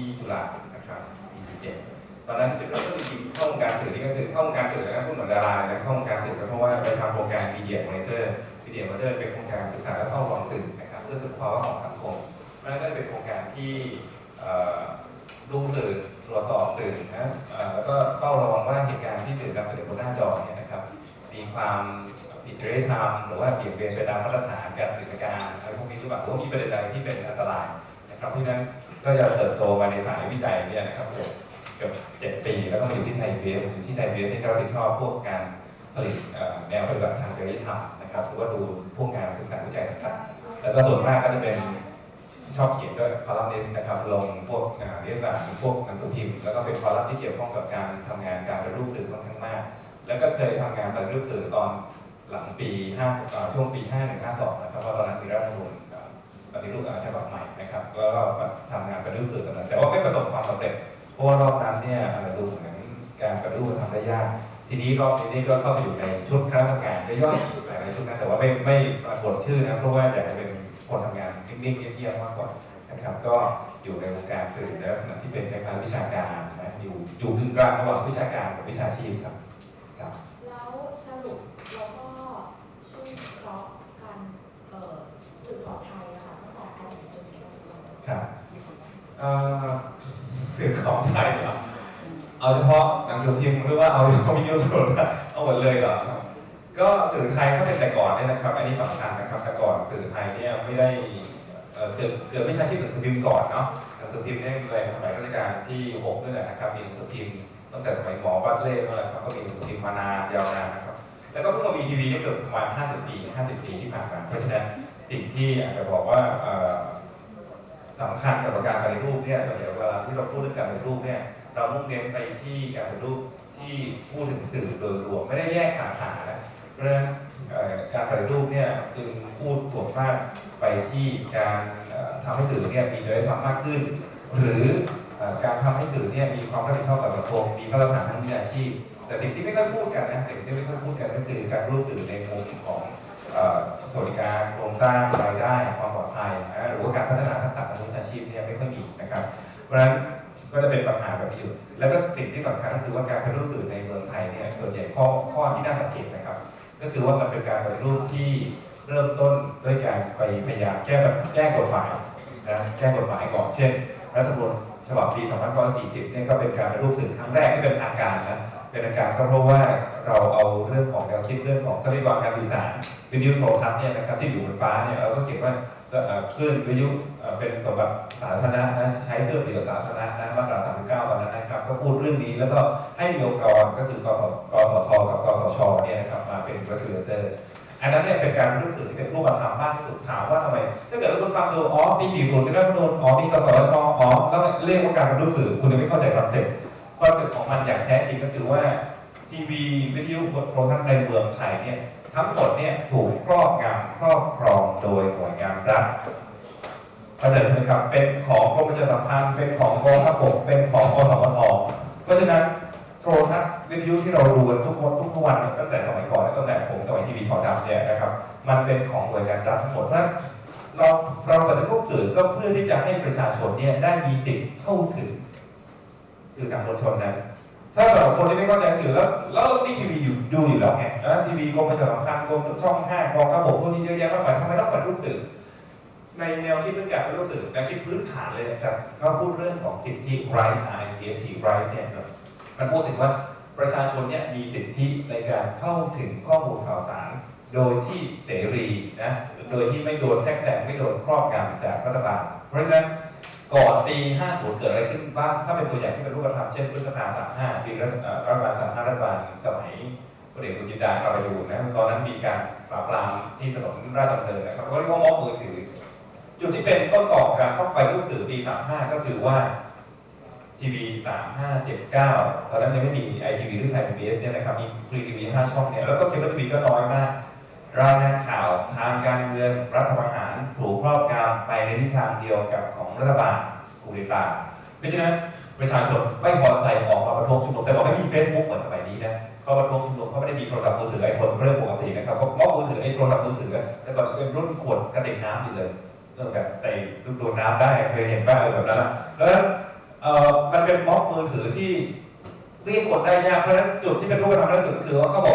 ที่จุฬานะครับปี47ตอนนั้นจุดเริ่มต้นจริงเข้าวงการสื่อนี่ก็คือเข้าวงการสื่อแล้วนะพูดเหมือนดาราเลยนะเข้าวงการสื่อก็เพราะว่าไปทำโครงการ Media Monitor Media Monitor เป็นโครงการศึกษาและเฝ้าระวังสื่อนะครับเพื่อสุขภาวะของสังคมเพราะนั้นก็เป็นโครงการที่ดูสื่อตรวจสอบสื่อนะแล้วก็เฝ้าระวังว่าเหตุการณ์ที่สื่อนำเสนอบนหน้าจอเนี่ยนะครับมีความผิดจริยธรรมหรือว่าเบี่ยงเบนไปตามมาตรฐานการกิจการอะไรพวกนี้หรือเปล่าหรือว่ามีประเด็นอะไรที่เป็นอันตราย นะครับเพราะฉะนั้นก็จะเติบโตมาในสายวิจัยเนี่ยนะครับเกือบเกือบเจ็ดปีแล้วก็มาอยู่ที่ไทยเบสอยู่ที่ไทยเบสที่เราติดชอบพวกการผลิตแนวปฏิบัติทางจริยธรรมนะครับหรือว่าดูพวกการศึกษาวิจัยต่างๆแล้วก็ส่วนมากก็จะเป็นชอบเขียนด้วยคอลัมนิสต์นะครับลงพวกเรียกว่าพวกหนังสือพิมพ์แล้วก็เป็นคอลัมน์ที่เกี่ยวข้องกับการทำงานการปฏิรูปสื่อค่อนข้างมาก แล้วก็เคยทำงานปฏิรูปสื่อตอนหลังปี 5 ช่วงปี 51 52 นะครับเพราะตอนนั้นมีรัฐธรรมนูญปฏิรูป แล้วก็ทำงานปฏิรูปสื่อตอนนั้นแต่ว่าไม่ประสบความสำเร็จ เพราะว่ารอบนั้นเนี่ยอ่าดูเหมือนการปฏิรูปทำได้ยาก ทีนี้รอบนี้นี่ก็เข้าไปอยู่ในชุดคณะทำงานก็ย่อยอยู่หลายๆชุดนะแต่ว่าไม่ไม่ปรากฏชื่อนะเพราะว่าอยากจะเป็นคนทำงานนิ่งๆเงียบๆมากกว่านะครับก็อยู่ในวงการสื่อในลักษณะที่เป็นคล้ายๆวิชาการนะอยู่อยู่กึ่งกลางระหว่างวิชาการกับวิชาชีพครับครับ แล้วสรุปแล้วก็ช่วยวิเคราะห์การเอ่อสื่อของไทยอะค่ะตั้งแต่อดีตจนถึงปัจจุบัน ครับเอ่อสื่อของไทยเหรอเอาเฉพาะหนังสือพิมพ์หรือว่าเอาเฉพาะวิทยุโทรทัศน์เอาหมดเลยเหรอครับก็สื่อไทยก็เป็นแต่ก่อนเนี่ยนะครับ อันนี้สำคัญนะครับแต่ก่อนสื่อไทยเนี่ยไม่ได้เอ่อเกิดเกิดวิชาชีพหนังสือพิมพ์ก่อนเนาะหนังสือพิมพ์เนี่ยเลยสมัยรัชกาลที่หกนี่แหละนะครับมีหนังสือพิมพ์ตั้งแต่สมัยหมอบัตเล่นั่นแหละครับก็มีหนังสือพิมพ์มานานยาวนานนะครับ แล้วก็เพิ่งมามีทีวีได้เกือบประมาณ 50 ปี 50 ปีที่ผ่านมาเพราะฉะนั้นสิ่งที่อาจจะบอกว่า สำคัญกับการปฏิรูปเนี่ยส่วนใหญ่เวลาที่เราพูดเรื่องการปฏิรูปเนี่ยเรามุ่งเน้นไปที่การปฏิรูปที่พูดถึงสื่อโดยรวมไม่ได้แยกสาขานะเพราะฉะนั้นการปฏิรูปเนี่ยจึงพูดส่วนมากไปที่การเอ่อทำให้สื่อเนี่ยมีจริยธรรมมากขึ้น หรือการทำให้สื่อเนี่ยมีความรับผิดชอบต่อสังคมมีมาตรฐานทางวิชาชีพ แต่สิ่งที่ไม่ค่อยพูดกันนะสิ่งที่ไม่ค่อยพูดกันก็คือการรูปสื่อในมุมของสวัสดิการโครงสร้างรายได้ความปลอดภัยนะหรือว่าการพัฒนา เพราะฉะนั้นก็จะเป็นปัญหาแบบนี้อยู่ แล้วก็สิ่งที่สำคัญก็คือว่าการปฏิรูปสื่อในเมืองไทยเนี่ยส่วนใหญ่ข้อข้อที่น่าสังเกตนะครับ ก็คือว่ามันเป็นการปฏิรูปที่เริ่มต้นด้วยการไปพยายามแก้แบบแก้กฎหมายนะแก้กฎหมายก่อนเช่นรัฐธรรมนูญฉบับปี2540เนี่ยก็เป็นการปฏิรูปสื่อครั้งแรกที่เป็นทางการนะเป็นทาการก็เพราะว่าเราเอาเรื่องของแนวคิดเรื่องของทรัพยากรการสื่อสารวิทยุโทรทัศน์เนี่ยนะครับที่อยู่บนฟ้าเนี่ยเราก็เขียนว่า คลื่นวิทยุเป็นสมบัติสาธารณะนะใช้เพื่อประโยชน์สาธารณะนะมาตรา39ตอนนั้นนะครับ ก็พูดเรื่องนี้แล้วก็ให้มีองค์กรก็คือกสกสทกับกสชเนี่ยนะครับมาเป็น regulator อันนั้นเนี่ยเป็นการรู้สึกที่เป็นรูปธรรมมากที่สุดถามว่าทำไมถ้าเกิดว่าคุณฟังดูอ๋อปี40เป็นรัฐธรรมนูญอ๋อมีกสชอ๋อแล้วเรียกว่าการรู้สื่อคุณยังไม่เข้าใจคอนเซ็ปต์คอนเซ็ปต์ของมันอย่างแท้จริงก็คือว่า ทีวีวิทยุโทรทัศน์ในเมืองไทยเนี่ยทั้งหมดเนี่ยถูกครอบงำครอบครองโดยหน่วยงานรัฐเข้าใจใช่ไหมครับ เป็นของกรมประชาสัมพันธ์เป็นของกองทัพบกเป็นของอสมทเพราะฉะนั้นโทรทัศน์วิทยุที่เราดูกันทุกวันทุกวันตั้งแต่สมัยก่อนและตั้งแต่ผมสมัยทีวีขาวดำเนี่ยนะครับมันเป็นของหน่วยงานรัฐทั้งหมดเพราะฉะนั้นเราเราปฏิรูปสื่อก็เพื่อที่จะให้ประชาชนเนี่ยได้มีสิทธิ์เข้าถึงสื่อสารมวลชนนั้น ถ้าสำหรับคนที่ไม่เข้าใจคือแล้วแล้วนี่ทีวีอยู่ดูอยู่แล้วไงแล้วทีวีกรมประชาสัมพันธ์กรมช่องห้ากองระบบพวกนี้เยอะแยะมากมายทำไมต้องปฏิรูปสื่อในแนวคิดเรื่องการปฏิรูปสื่อแนวคิดพื้นฐานเลยนะครับก็พูดเรื่องของสิทธิ right R I G S T right เนี่ยมันพูดถึงว่าประชาชนเนี่ยมีสิทธิในการเข้าถึงข้อมูลข่าวสาร โดยที่เสรีนะโดยที่ไม่โดนแทรกแซงไม่โดนครอบงำจากรัฐบาลเพราะฉะนั้น ก่อนปี50เกิดอะไรขึ้นบ้าง ถ้าเป็นตัวอย่างที่เป็นรูปธรรมเช่นพฤษภา35ปีรัฐรัฐบาล35รัฐบาลสมัยพลเอกสุจินดาเราไปดูนะตอนนั้นมีการปราบปรามที่ถนนราชดำเนินนะครับก็เรียกว่าม็อบมือถือ จุดที่เป็นต้นต่อการต้องไปรูปสื่อปี35ก็คือว่าทีวี3579 ตอนนั้นยังไม่มีไอทีวีหรือไทยพีบีเอสเนี่ยนะครับมีฟรีทีวี5ช่องเนี่ยแล้วก็เคเบิลทีวีก็น้อยมาก รายงานข่าวทางการเมืองรัฐประหารถูกครอบงำไปในทิศทางเดียวกับของรัฐบาลกูเดตาเพราะฉะนั้นประชาชนไม่พอใจออกมาประท้วงชุมนุมแต่ว่าไม่มี Facebook เหมือนสมัยนี้นะเขาประท้วงชุมนุมเขาไม่ได้มีโทรศัพท์มือถือไอโฟนเรื่องปกตินะครับเขามอบมือถือไอโทรศัพท์มือถือแต่ก่อนเป็นรุ่นขวดกระติกน้ำอยู่เลยเรื่องแบบใส่ลูกโดนน้ำได้เคยเห็นป่ะอะไรแบบนั้นแล้วเป็นบล็อกมือถือที่เรียกคนได้ยากเพราะฉะนั้นจุดที่เป็นรูปธรรมที่สุดก็คือว่าเขาบอก